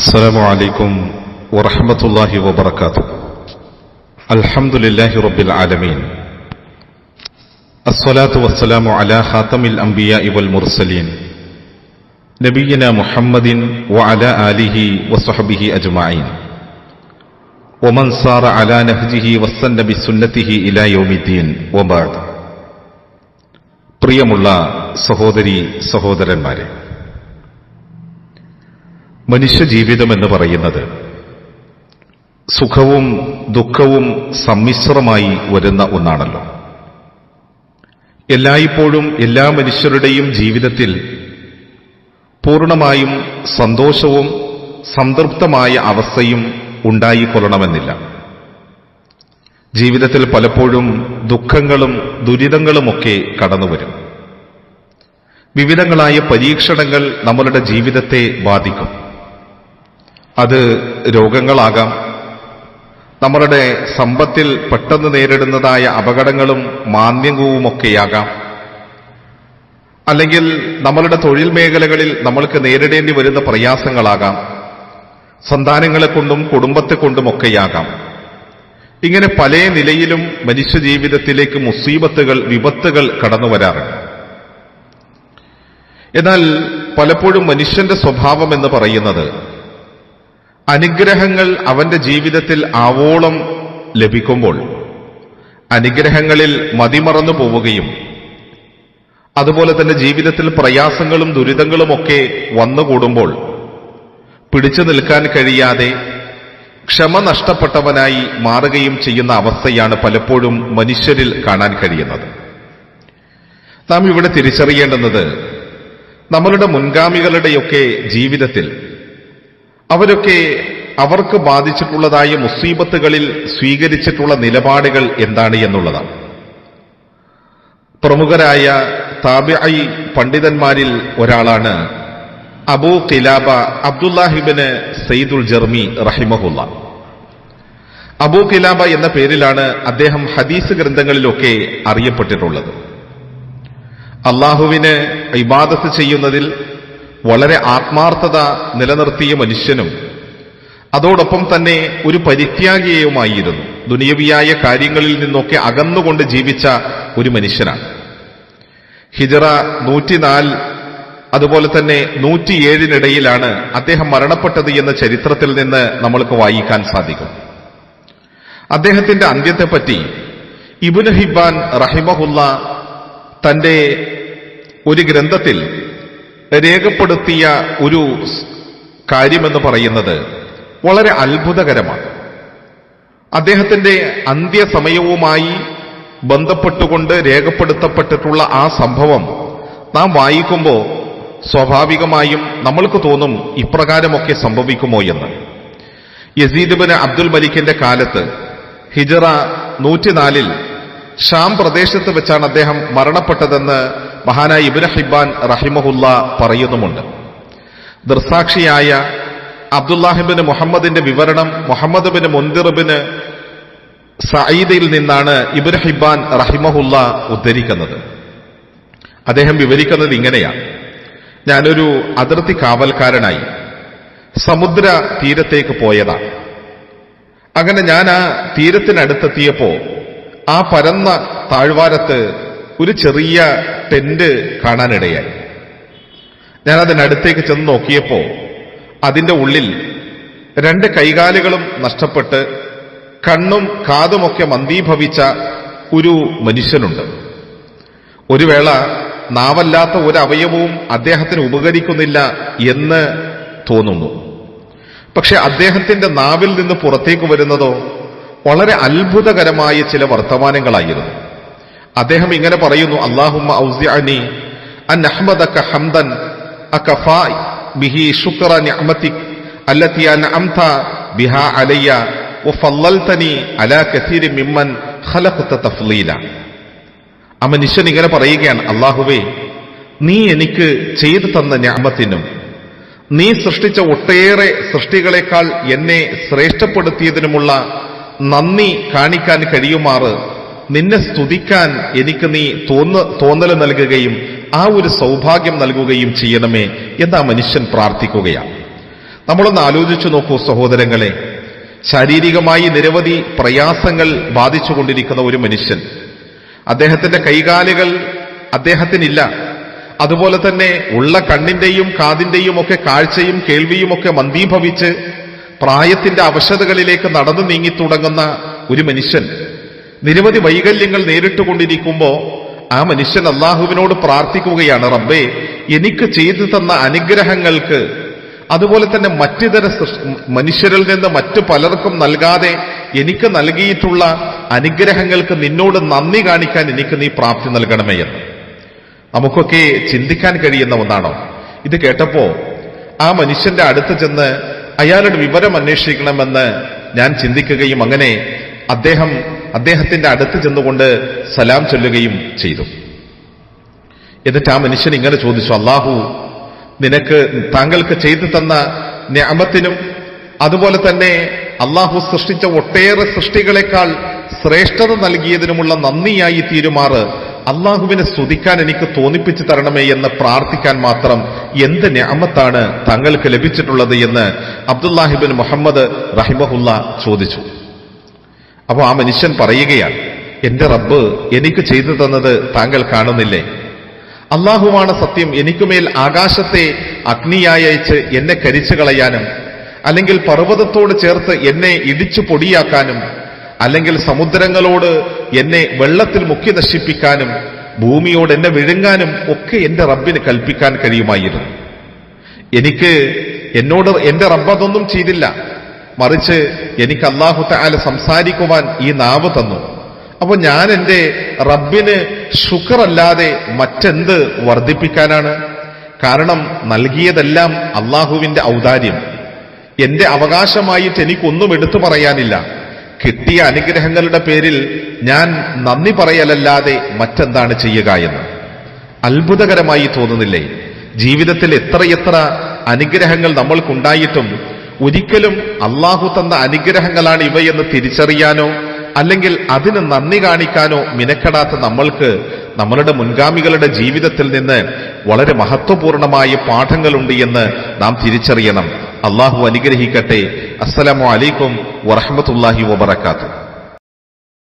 السلام عليكم ورحمة الله وبركاته الحمد لله رب العالمين الصلاة والسلام على خاتم الأنبياء والمرسلين نبينا محمد وعلى آله وصحبه أجمعين ومن صار على نهجه واستن بسنته إلى يوم الدين وبعد പ്രിയമുള്ള സഹോദരി സഹോദരന്മാരെ മനുഷ്യജീവിതം എന്ന് പറയുന്നത് സുഖവും ദുഃഖവും സമ്മിശ്രമായി വരുന്ന ഒന്നാണല്ലോ. എല്ലായ്പ്പോഴും എല്ലാ മനുഷ്യരുടെയും ജീവിതത്തിൽ പൂർണമായും സന്തോഷവും സംതൃപ്തമായ അവസ്ഥയും ഉണ്ടായിക്കൊള്ളണമെന്നില്ല. ജീവിതത്തിൽ പലപ്പോഴും ദുഃഖങ്ങളും ദുരിതങ്ങളുമൊക്കെ കടന്നുവരും. വിവിധങ്ങളായ പരീക്ഷണങ്ങൾ നമ്മളുടെ ജീവിതത്തെ ബാധിക്കും. അത് രോഗങ്ങളാകാം. നമ്മളുടെ സമ്പത്തിൽ പെട്ടെന്ന് നേരിടുന്നതായ അപകടങ്ങളും മാന്യങ്ങവുമൊക്കെയാകാം അല്ലെങ്കിൽ നമ്മളുടെ തൊഴിൽ മേഖലകളിൽ നമ്മൾക്ക് നേരിടേണ്ടി വരുന്ന പ്രയാസങ്ങളാകാം. സന്താനങ്ങളെ കൊണ്ടും കുടുംബത്തെ കൊണ്ടുമൊക്കെയാകാം. ഇങ്ങനെ പല നിലയിലും മനുഷ്യ ജീവിതത്തിലേക്ക് മുസീബത്തുകൾ വിപത്തുകൾ കടന്നു വരാറുണ്ട്. എന്നാൽ പലപ്പോഴും മനുഷ്യന്റെ സ്വഭാവം എന്ന് പറയുന്നത് അനുഗ്രഹങ്ങൾ അവന്റെ ജീവിതത്തിൽ ആവോളം ലഭിക്കുമ്പോൾ അനുഗ്രഹങ്ങളിൽ മതിമറന്നു പോവുകയും അതുപോലെ തന്നെ ജീവിതത്തിൽ പ്രയാസങ്ങളും ദുരിതങ്ങളുമൊക്കെ വന്നുകൂടുമ്പോൾ പിടിച്ചു നിൽക്കാൻ കഴിയാതെ ക്ഷമ നഷ്ടപ്പെട്ടവനായി മാറുകയും ചെയ്യുന്ന അവസ്ഥയാണ് പലപ്പോഴും മനുഷ്യരിൽ കാണാൻ കഴിയുന്നത്. നാം ഇവിടെ തിരിച്ചറിയേണ്ടുന്നത് നമ്മളുടെ മുൻഗാമികളുടെയൊക്കെ ജീവിതത്തിൽ അവരൊക്കെ അവർക്ക് ബാധിച്ചിട്ടുള്ളതായ മുസീബത്തുകളിൽ സ്വീകരിച്ചിട്ടുള്ള നിലപാടുകൾ എന്താണ് എന്നുള്ളതാണ്. പ്രമുഖരായ താബിഐ പണ്ഡിതന്മാരിൽ ഒരാളാണ് അബൂ കിലാബ അബ്ദുല്ലാഹിബിന് സയ്യിദുൽ ജർമി റഹിമഹുല്ല. അബൂ കിലാബ എന്ന പേരിലാണ് അദ്ദേഹം ഹദീസ് ഗ്രന്ഥങ്ങളിലൊക്കെ അറിയപ്പെട്ടിട്ടുള്ളത്. അള്ളാഹുവിന് ഇബാദത്ത് ചെയ്യുന്നതിൽ വളരെ ആത്മാർത്ഥത നിലനിർത്തിയ മനുഷ്യനും അതോടൊപ്പം തന്നെ ഒരു പരിത്യാഗിയുമായിരുന്നു ദുനിയവിയായ കാര്യങ്ങളിൽ നിന്നൊക്കെ അകന്നുകൊണ്ട് ജീവിച്ച ഒരു മനുഷ്യനാണ്. ഹിജറ നൂറ്റിനാല് അതുപോലെ തന്നെ നൂറ്റിയേഴിനിടയിലാണ് അദ്ദേഹം മരണപ്പെട്ടത് എന്ന ചരിത്രത്തിൽ നിന്ന് നമ്മൾക്ക് വായിക്കാൻ സാധിക്കും. അദ്ദേഹത്തിന്റെ അന്ത്യത്തെപ്പറ്റി ഇബുന് ഹിബാൻ റഹിമഹുല്ല തന്റെ ഒരു ഗ്രന്ഥത്തിൽ രേഖപ്പെടുത്തിയ ഒരു കാര്യമെന്ന് പറയുന്നത് വളരെ അത്ഭുതകരമാണ്. അദ്ദേഹത്തിന്റെ അന്ത്യസമയവുമായി ബന്ധപ്പെട്ടുകൊണ്ട് രേഖപ്പെടുത്തപ്പെട്ടിട്ടുള്ള ആ സംഭവം നാം വായിക്കുമ്പോൾ സ്വാഭാവികമായും നമ്മൾക്ക് തോന്നും ഇപ്രകാരമൊക്കെ സംഭവിക്കുമോ എന്ന്. യസീദ്ബിന് അബ്ദുൽ മലിക്കിന്റെ കാലത്ത് ഹിജറ നൂറ്റിനാലിൽ ഷാം പ്രദേശത്ത് വെച്ചാണ് അദ്ദേഹം മരണപ്പെട്ടതെന്ന് മഹാനായ ഇബിന് ഹിബാൻ റഹിമഹുല്ല പറയുന്നുമുണ്ട്. ദൃസാക്ഷിയായ അബ്ദുല്ലാഹിബിന് മുഹമ്മദിന്റെ വിവരണം മുഹമ്മദ് ബിന് മുന്തിർബിന് നിന്നാണ് ഇബിൻ ഹിബാൻ റഹിമഹുല്ല ഉദ്ധരിക്കുന്നത്. അദ്ദേഹം വിവരിക്കുന്നത് ഇങ്ങനെയാണ്. ഞാനൊരു അതിർത്തി കാവൽക്കാരനായി സമുദ്ര തീരത്തേക്ക് പോയതാണ് അങ്ങനെ ഞാൻ ആ തീരത്തിനടുത്തെത്തിയപ്പോ ആ പരന്ന താഴ്വാരത്ത് ഒരു ചെറിയ ടെന്റ് കാണാനിടയായി. ഞാൻ അതിനടുത്തേക്ക് ചെന്ന് നോക്കിയപ്പോൾ അതിന്റെ ഉള്ളിൽ രണ്ട് കൈകാലുകളും നഷ്ടപ്പെട്ട് കണ്ണും കാതുമൊക്കെ മന്ദീഭവിച്ച ഒരു മനുഷ്യനുണ്ട്. ഒരു വേള നാവല്ലാത്ത ഒരു അവയവവും അദ്ദേഹത്തിന് ഉപകരിക്കുന്നില്ല എന്ന് തോന്നുന്നു. പക്ഷെ അദ്ദേഹത്തിന്റെ നാവിൽ നിന്ന് പുറത്തേക്ക് വരുന്നതോ വളരെ അത്ഭുതകരമായ ചില വർത്തമാനങ്ങളായിരുന്നു. അദ്ദേഹം ഇങ്ങനെ പറയുന്നു അള്ളാഹുമ്മ അൻ അഹ്മദക ഹംദൻ അകഫായി ബിഹി ബിഹാ അലയ്യ അലാ കസീരി മിമ്മൻ ഖലഖത ഇങ്ങനെ പറയുകയാണ് അള്ളാഹുവേ നീ എനിക്ക് ചെയ്തു തന്ന ഞാമത്തിനും നീ സൃഷ്ടിച്ച ഒട്ടേറെ സൃഷ്ടികളെക്കാൾ എന്നെ ശ്രേഷ്ഠപ്പെടുത്തിയതിനുമുള്ള നന്ദി കാണിക്കാൻ കഴിയുമാറ് നിന്നെ സ്തുതിക്കാൻ എനിക്ക് നീ തോന്ന തോന്നൽ നൽകുകയും ആ ഒരു സൗഭാഗ്യം നൽകുകയും ചെയ്യണമേ എന്ന് ആ മനുഷ്യൻ പ്രാർത്ഥിക്കുകയാണ്. നമ്മളൊന്ന് ആലോചിച്ചു നോക്കൂ സഹോദരങ്ങളെ. ശാരീരികമായി നിരവധി പ്രയാസങ്ങൾ ബാധിച്ചുകൊണ്ടിരിക്കുന്ന ഒരു മനുഷ്യൻ. അദ്ദേഹത്തിന്റെ കൈകാലുകൾ അദ്ദേഹത്തിനില്ല. അതുപോലെ തന്നെ ഉള്ള കണ്ണിന്റെയും കാതിന്റെയും ഒക്കെ കാഴ്ചയും കേൾവിയും ഒക്കെ മന്ദീഭവിച്ച് പ്രായത്തിന്റെ അവശതകളിലേക്ക് നടന്നു നീങ്ങി തുടങ്ങുന്ന ഒരു മനുഷ്യൻ. നിരവധി വൈകല്യങ്ങൾ നേരിട്ടുകൊണ്ടിരിക്കുമ്പോൾ ആ മനുഷ്യൻ അള്ളാഹുവിനോട് പ്രാർത്ഥിക്കുകയാണ് റബ്ബേ എനിക്ക് ചെയ്തു തന്ന അനുഗ്രഹങ്ങൾക്ക് അതുപോലെ തന്നെ മറ്റു തര മനുഷ്യരിൽ നിന്ന് മറ്റു പലർക്കും നൽകാതെ എനിക്ക് നൽകിയിട്ടുള്ള അനുഗ്രഹങ്ങൾക്ക് നിന്നോട് നന്ദി കാണിക്കാൻ എനിക്ക് നീ പ്രാപ്തി നൽകണമേ എന്ന്. നമുക്കൊക്കെ ചിന്തിക്കാൻ കഴിയുന്ന ഒന്നാണോ? ഇത് കേട്ടപ്പോ ആ മനുഷ്യന്റെ അടുത്ത് ചെന്ന് അയാളുടെ വിവരം അന്വേഷിക്കണമെന്ന് ഞാൻ ചിന്തിക്കുകയും അങ്ങനെ അദ്ദേഹം അദ്ദേഹത്തിന്റെ അടുത്ത് ചെന്നുകൊണ്ട് സലാം ചൊല്ലുകയും ചെയ്തു. എന്നിട്ട് ആ മനുഷ്യൻ ഇങ്ങനെ ചോദിച്ചു അള്ളാഹു നിനക്ക് താങ്കൾക്ക് ചെയ്തു തന്ന ഞാമത്തിനും അതുപോലെ തന്നെ അള്ളാഹു സൃഷ്ടിച്ച ഒട്ടേറെ സൃഷ്ടികളെക്കാൾ ശ്രേഷ്ഠത നൽകിയതിനുമുള്ള നന്ദിയായി തീരുമാറ് അള്ളാഹുവിനെ സ്തുതിക്കാൻ എനിക്ക് തോന്നിപ്പിച്ചു തരണമേ എന്ന് പ്രാർത്ഥിക്കാൻ മാത്രം എന്ത് ഞാമത്താണ് താങ്കൾക്ക് ലഭിച്ചിട്ടുള്ളത് എന്ന് അബ്ദുല്ലാഹിബിൻ മുഹമ്മദ് റഹിമഹുല്ല ചോദിച്ചു. അപ്പോൾ ആ മനുഷ്യൻ പറയുകയാണ് എന്റെ റബ്ബ് എനിക്ക് ചെയ്തു തന്നത് താങ്കൾ കാണുന്നില്ലേ? അള്ളാഹുവാണ് സത്യം എനിക്കുമേൽ ആകാശത്തെ അഗ്നിയായി അയച്ച് എന്നെ കരിച്ചു കളയാനും അല്ലെങ്കിൽ പർവതത്തോട് ചേർത്ത് എന്നെ ഇടിച്ചു പൊടിയാക്കാനും അല്ലെങ്കിൽ സമുദ്രങ്ങളോട് എന്നെ വെള്ളത്തിൽ മുക്കി നശിപ്പിക്കാനും ഭൂമിയോട് എന്നെ വിഴുങ്ങാനും ഒക്കെ എന്റെ റബ്ബിന് കൽപ്പിക്കാൻ കഴിയുമായിരുന്നു. എനിക്ക് എന്നോട് എന്റെ റബ്ബ് അതൊന്നും ചെയ്തില്ല. മറിച്ച് എനിക്ക് അള്ളാഹു താല സംസാരിക്കുവാൻ ഈ നാവ് തന്നു. അപ്പൊ ഞാൻ എന്റെ റബ്ബിന് ശുക്രല്ലാതെ മറ്റെന്ത് വർദ്ധിപ്പിക്കാനാണ്? കാരണം നൽകിയതെല്ലാം അള്ളാഹുവിന്റെ ഔദാര്യം. എന്റെ അവകാശമായിട്ട് എനിക്കൊന്നും എടുത്തു പറയാനില്ല. കിട്ടിയ അനുഗ്രഹങ്ങളുടെ പേരിൽ ഞാൻ നന്ദി പറയലല്ലാതെ മറ്റെന്താണ് ചെയ്യുക എന്ന്. അത്ഭുതകരമായി തോന്നുന്നില്ലേ? ജീവിതത്തിൽ എത്രയെത്ര അനുഗ്രഹങ്ങൾ നമ്മൾക്കുണ്ടായിട്ടും ഒരിക്കലും അള്ളാഹു തന്ന അനുഗ്രഹങ്ങളാണ് ഇവയെന്ന് തിരിച്ചറിയാനോ അല്ലെങ്കിൽ അതിന് നന്ദി കാണിക്കാനോ മിനക്കെടാത്ത നമ്മൾക്ക് നമ്മളുടെ മുൻഗാമികളുടെ ജീവിതത്തിൽ നിന്ന് വളരെ മഹത്വപൂർണമായ പാഠങ്ങളുണ്ട് എന്ന് നാം തിരിച്ചറിയണം. അള്ളാഹു അനുഗ്രഹിക്കട്ടെ. അസ്സലാമു അലൈക്കും വറഹമത്തല്ലാഹി വബർക്കാത്തു